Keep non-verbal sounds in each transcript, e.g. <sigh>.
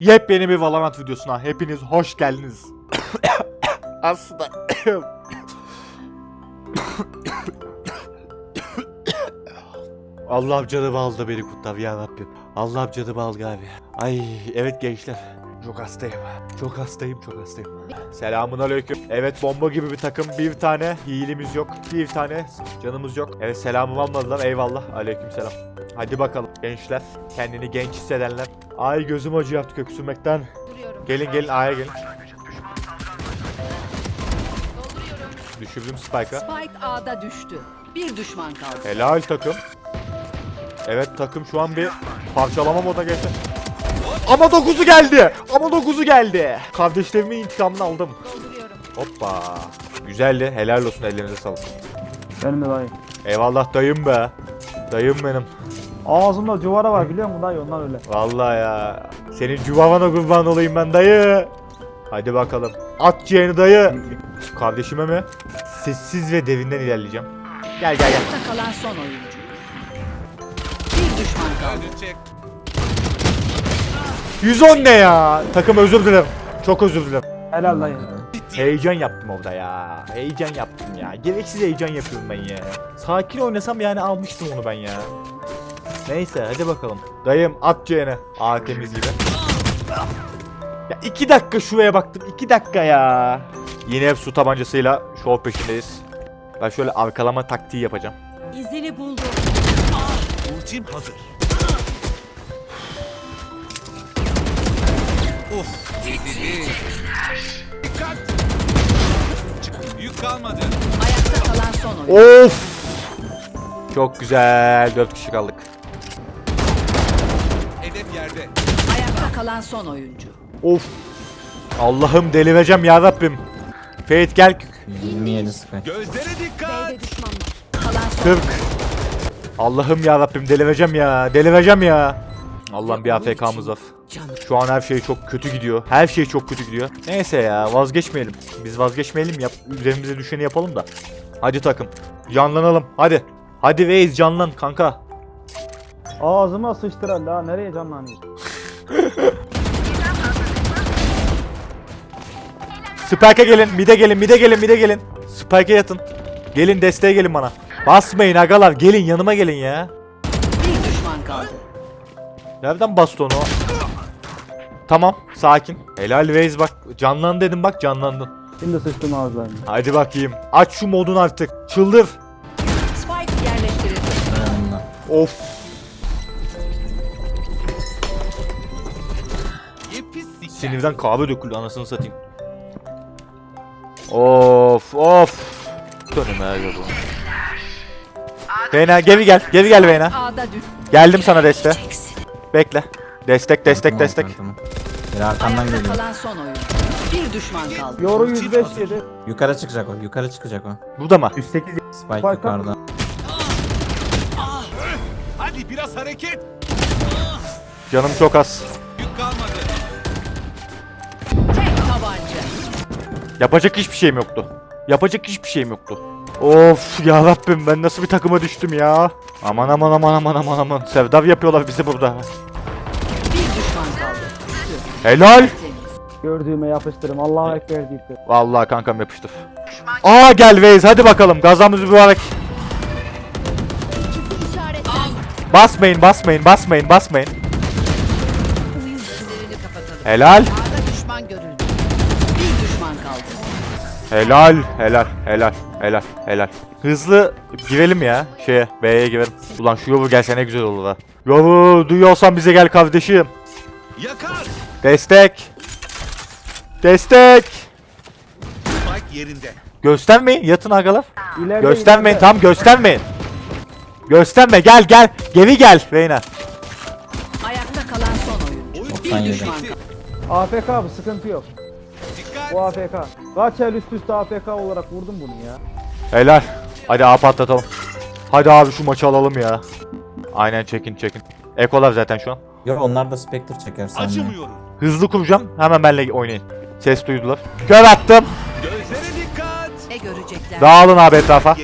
Yepyeni bir Valorant videosuna hepiniz hoş geldiniz. <coughs> Aslında <coughs> Allah'ım canımı aldı beni kurtar ya Rabbim. Allah'ım canımı al abi. Ay evet gençler. Çok hastayım. Çok hastayım, çok hastayım. Selamun aleyküm. Evet bomba gibi bir takım. Bir tane hilimiz yok. Bir tane canımız yok. Evet selamımı almadılar. Eyvallah. Aleyküm selam. Hadi bakalım gençler. Kendini genç hissedenler. Ay gözüm acıyor artık öksürmekten. Gelin gelin A'ya gelin. Düşürdüm Spike'a. Spike A'da düştü. Bir düşman kaldı. Helal takım. Evet takım şu an bir parçalama moda geçti. Ama 9'u geldi. Ama 9'u geldi. Kardeşlerimin intikamını aldım. Dolduruyorum. Hoppa. Güzeldi. Helal olsun ellerinize sağlık. Benim de dayı. Eyvallah dayım be. Dayım benim. Ağzımda cuvara var biliyor musun dayı onlar öyle. Vallahi ya. Senin cuvavana kurban olayım ben dayı. Hadi bakalım. At ciğerini dayı. Kardeşime mi? Sessiz ve devinden ilerleyeceğim. Gel gel gel. Kalan son oyuncu. Bir düşman kaldı. 110 ne ya? Takım özür dilerim. Çok özür dilerim. Helal dayı. Heyecan yaptım orada ya. Heyecan yaptım ya. Gereksiz heyecan yapıyorum ben ya. Sakin oynasam yani almıştım onu ben ya. Neyse hadi bakalım. Dayım at C'ne. A temiz gibi. Ya iki dakika şuraya baktım. iki dakika ya. Yine hep su tabancasıyla şov peşindeyiz. Ben şöyle arkalama taktiği yapacağım. İzini buldu. Ultim hazır. Uf. Dikkat. Yük kalmadı. Ayakta kalan son oyuncu. Of! Çok güzel. 4 kişi kaldık. Hedef yerde. Ayakta kalan son oyuncu. Of! Allah'ım delireceğim ya Rabbim. Fate gel. 27 Sky. Gözlere dikkat. B'de düşman var. Kalan son 40. Allah'ım ya Rabbim delireceğim ya. Delireceğim ya. Allah'ım bir AFK'mız var. Şu an her şey çok kötü gidiyor. Her şey çok kötü gidiyor. Neyse ya vazgeçmeyelim. Biz vazgeçmeyelim. Yap, üzerimize düşeni yapalım da. Hadi takım. Canlanalım. Hadi. Hadi Waze canlan kanka. Ağzıma sıçtıran daha nereye canlanıyor? Spike'a gelin. Mide gelin. Mide gelin. Mide gelin. Spike'a yatın. Gelin desteğe gelin bana. Basmayın agalar. Gelin yanıma gelin ya. bir düşman kaldı. Nereden bastı onu? o? Tamam, sakin. Helal Waze bak. Canlan dedim bak canlandın. Şimdi sıçtım ağızlarına. Hadi bakayım. Aç şu modun artık. Çıldır. Spike yerleştirildi. Of. Sinirden kahve döküldü anasını satayım. Of of. Dönüm her yolu. Veyna geri gel. Geri gel. A'da düştü. Geldim sana deste. Bekle. Destek destek Tamam, destek. tamam. Bir arkamdan Ayakta geliyor. kalan son oyuncu. Bir düşman kaldı. Yoru Ultim 105 hazır. yedi. Yukarı çıkacak o. Yukarı çıkacak o. Burada mı? 108 Spike Spike yukarıda. Hadi biraz hareket. Canım çok az. Yük kalmadı. Tek tabanca. Yapacak hiçbir şeyim yoktu. Yapacak hiçbir şeyim yoktu. Of ya Rabbim ben nasıl bir takıma düştüm ya. Aman aman aman aman aman aman. Sevdav yapıyorlar bizi burada. Helal. Gördüğüme yapıştırım. Allahu ekber deyip de. Vallahi kankam yapıştır. Aa gel Waze hadi bakalım gazamız mübarek. Basmayın basmayın basmayın basmayın. Helal. Düşman görüldü. Bir düşman kaldı. Helal helal helal helal helal. Hızlı girelim ya şeye B'ye girelim. Ulan şu yovu gelse ne güzel olur ha. Yovu duyuyorsan bize gel kardeşim. Yakar. Destek. Destek. Spike yerinde. Göstermeyin yatın agalar. İleride Göstermeyin ileride. tam göstermeyin. Gösterme gel gel. Geri gel Reyna. Ayakta kalan son oyuncu. Oyun Bir 97. düşman bitti. kaldı. AFK bu sıkıntı yok. Dikkat. Bu AFK. Kaç el üst üste AFK olarak vurdum bunu ya. Helal. Hadi A patlatalım. Hadi abi şu maçı alalım ya. Aynen çekin çekin. Ekolar zaten şu an. Yok onlar da Spectre çeker sen. Acımıyorum. Hızlı kuracağım. Hemen benimle oynayın. Ses duydular. Kör attım. Gözlere dikkat. Ne görecekler? Dağılın abi etrafa.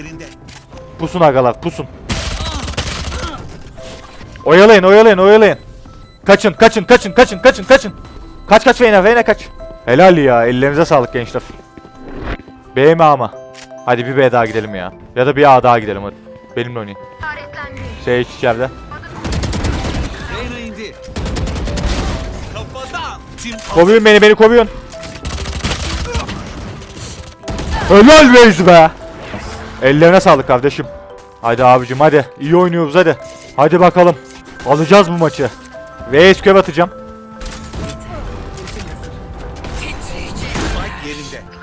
Pusun agalar pusun. Oyalayın oyalayın oyalayın. Kaçın kaçın kaçın kaçın kaçın kaçın. Kaç kaç Veyna Veyna kaç. Helal ya ellerinize sağlık gençler. B mi A mı? Hadi bir B daha gidelim ya. Ya da bir A daha gidelim hadi. Benimle oynayın. Sage içeride. Reyna indi. Kafadan. Kovuyun beni beni kovuyun. Helal Reis be. Ellerine sağlık kardeşim. Hadi abicim hadi. İyi oynuyoruz hadi. Hadi bakalım. Alacağız bu maçı. Reis köv.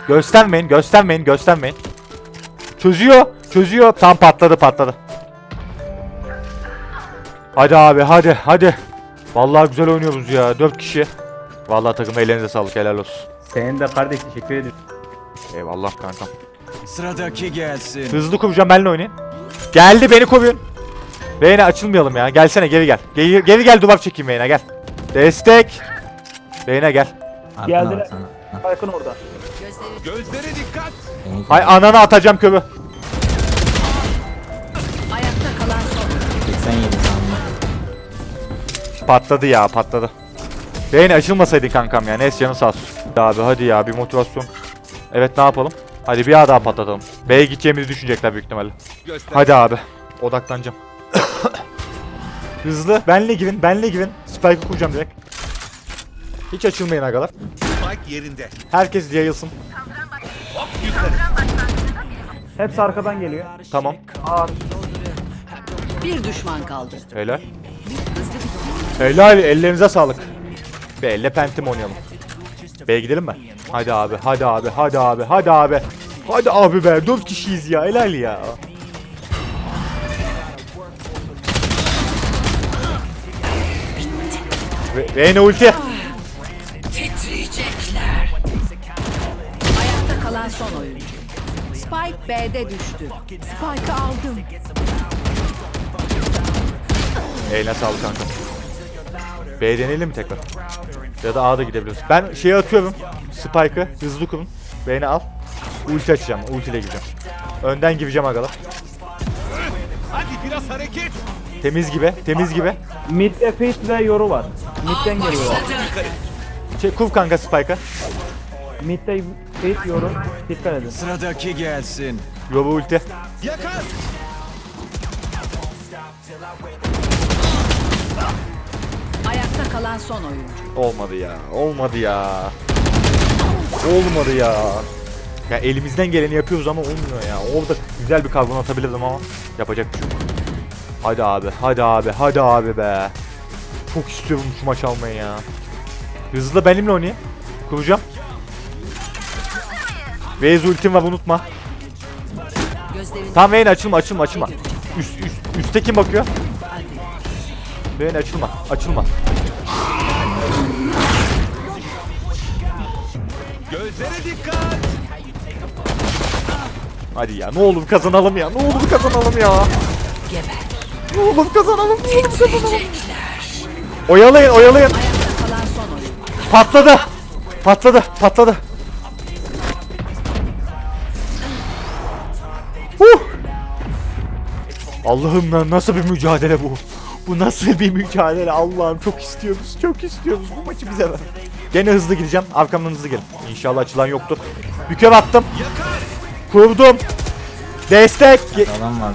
Göstermeyin göstermeyin göstermeyin. Çözüyor. Çözüyor. Tam patladı patladı. Hadi abi hadi hadi. Vallahi güzel oynuyoruz ya. 4 kişi. Vallahi takım ellerinize sağlık helal olsun. Senin de kardeş teşekkür ederim. Eyvallah kankam. Sıradaki gelsin. Hızlı kovacağım benimle oynayın. Geldi beni kovuyun. Beyne açılmayalım ya. Gelsene geri gel. Geri, geri gel duvar çekeyim Beyne gel. Destek. Beyne gel. Arkana Geldiler. bak sana. Orada. Gözlere dikkat. beni Hay ananı atacağım kövü. Ayakta kalan son. 87 sandım. Patladı ya patladı. Beyne açılmasaydı kankam ya. Neyse canı sağ olsun. Abi hadi ya bir motivasyon. Evet ne yapalım? Hadi bir daha patlatalım. B'ye gideceğimizi düşünecekler büyük ihtimalle. Göster. Hadi abi. Odaklanacağım. <coughs> Hızlı. Benle girin. Benle girin. Spike'ı kuracağım direkt. Hiç açılmayın agalar. Spike yerinde. Herkes yayılsın. Hop yukarı. Hepsi arkadan geliyor. Tamam. Ağır. Bir düşman kaldı. Helal. Helal. Ellerinize sağlık. B'yle pentim oynayalım. B'ye gidelim mi? Hadi abi. Hadi abi. Hadi abi. Hadi abi. Hadi abi be. 4 kişiyiz ya. Helal ya. Ve, Vayne ulti. Ayakta kalan son oyuncu. Spike B'de düştü. Spike'ı aldım. Eline sağlık kanka. B deneyelim mi tekrar? Ya da A'da gidebiliriz. Ben şeyi atıyorum. Spike'ı hızlı kurun. B'ni al. Ulti açacağım. Ulti ile gireceğim. Önden gireceğim agalar. Hadi biraz hareket. Temiz gibi. Temiz gibi. Mid'de Fate ve Yoru var. Mid'den geliyorlar. Şey, kur kanka Spike'ı. Mid'de Fate Yoru. Dikkat edin. Sıradaki gelsin. Yoba ulti. Yakar. Ayakta kalan son oyuncu. Olmadı ya. Olmadı ya. Olmadı ya. Ya elimizden geleni yapıyoruz ama olmuyor ya. Orada güzel bir karbon atabilirdim ama yapacak bir şey yok. Hadi abi, hadi abi, hadi abi be. Çok istiyorum şu maç almayı ya. Hızlı benimle oynayın. Kuracağım. Raze ultim var unutma. Tamam Vayne açılma açılma açılma. Üst, üst, üstte kim bakıyor? Vayne açılma açılma. Gözlere dikkat. Hadi ya ne olur kazanalım ya. Ne olur kazanalım ya. Ne olur kazanalım. Ne olur kazanalım. Oyalayın oyalayın. Patladı. Patladı. Patladı. Huh. Allah'ım nasıl bir mücadele bu? Bu nasıl bir mücadele? Allah'ım çok istiyoruz. Çok istiyoruz. Bu maçı bize ver. Gene hızlı gideceğim. Arkamdan hızlı gelin. İnşallah açılan yoktur. Büke battım. Kurdum. Destek. Adam var.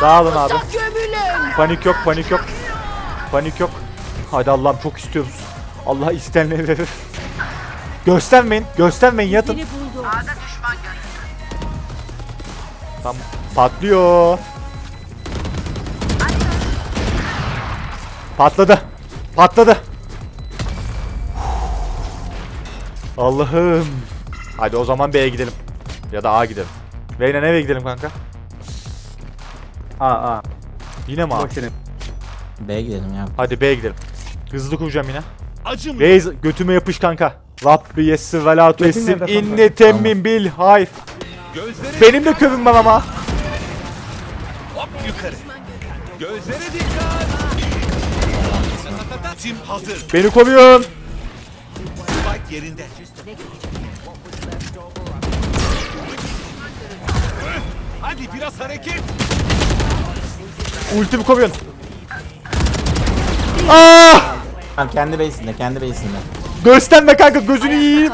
Dağılın abi. Panik yok, panik yok. Panik yok. Hadi Allah'ım çok istiyoruz. Allah istenleri verir. Göstermeyin, göstermeyin yatın. Tam patlıyor. Patladı. Patladı. Allah'ım. Hadi o zaman B'ye gidelim. Ya da A gidelim. Veyne nereye gidelim kanka? Aa aa. Yine mi A? B'ye gidelim ya. Hadi B'ye gidelim. Hızlı kuracağım yine. Acım. Reis götüme yapış kanka. Rabbi yessir ve la tuessir nerede kanka? inni temmin bil hayf. Gözlere Benim de kövüm var ama. Hop yukarı. Gözlere dikkat. Tim hazır. Beni kovuyorsun. Spike yerinde. Hadi biraz hareket. Ultimi kovuyorsun. Ah! Tamam kendi base'inde kendi base'inde. Gösterme kanka gözünü yiyeyim.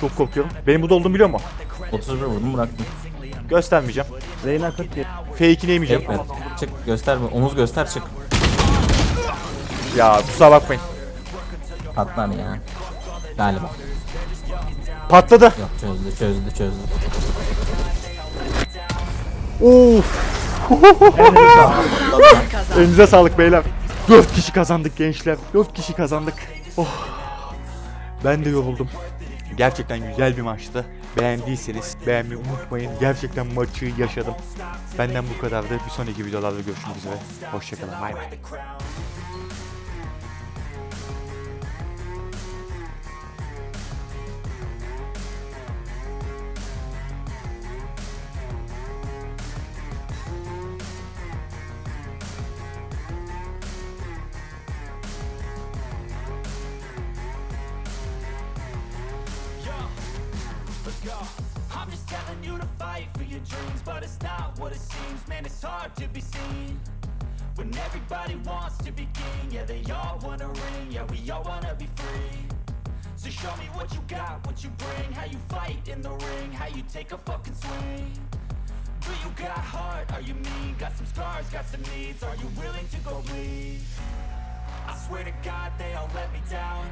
Çok korkuyorum. Benim burada olduğumu biliyor mu? 31 vurdum bıraktım. Göstermeyeceğim. Reyna 47. Fake'ini yemeyeceğim. Tek ver. Çık göster bu. Omuz göster çık. Ya kusura bakmayın. Patlar ya. Galiba. Patladı. Yok çözdü çözdü çözdü. Of. <laughs> Elinize sağlık beyler. 4 kişi kazandık gençler. 4 kişi kazandık. Oh. Ben de yoruldum. Gerçekten güzel bir maçtı. Beğendiyseniz beğenmeyi unutmayın. Gerçekten maçı yaşadım. Benden bu kadardı. Bir sonraki videolarda görüşmek üzere. Hoşçakalın. Bay bay. I'm just telling you to fight for your dreams, but it's not what it seems. Man, it's hard to be seen when everybody wants to be king. Yeah, they all wanna ring. Yeah, we all wanna be free. So show me what you got, what you bring, how you fight in the ring, how you take a fucking swing. Do you got heart? Are you mean? Got some scars, got some needs. Are you willing to go bleed? I swear to God, they all let me down.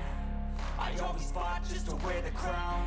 I always fought just to wear the crown.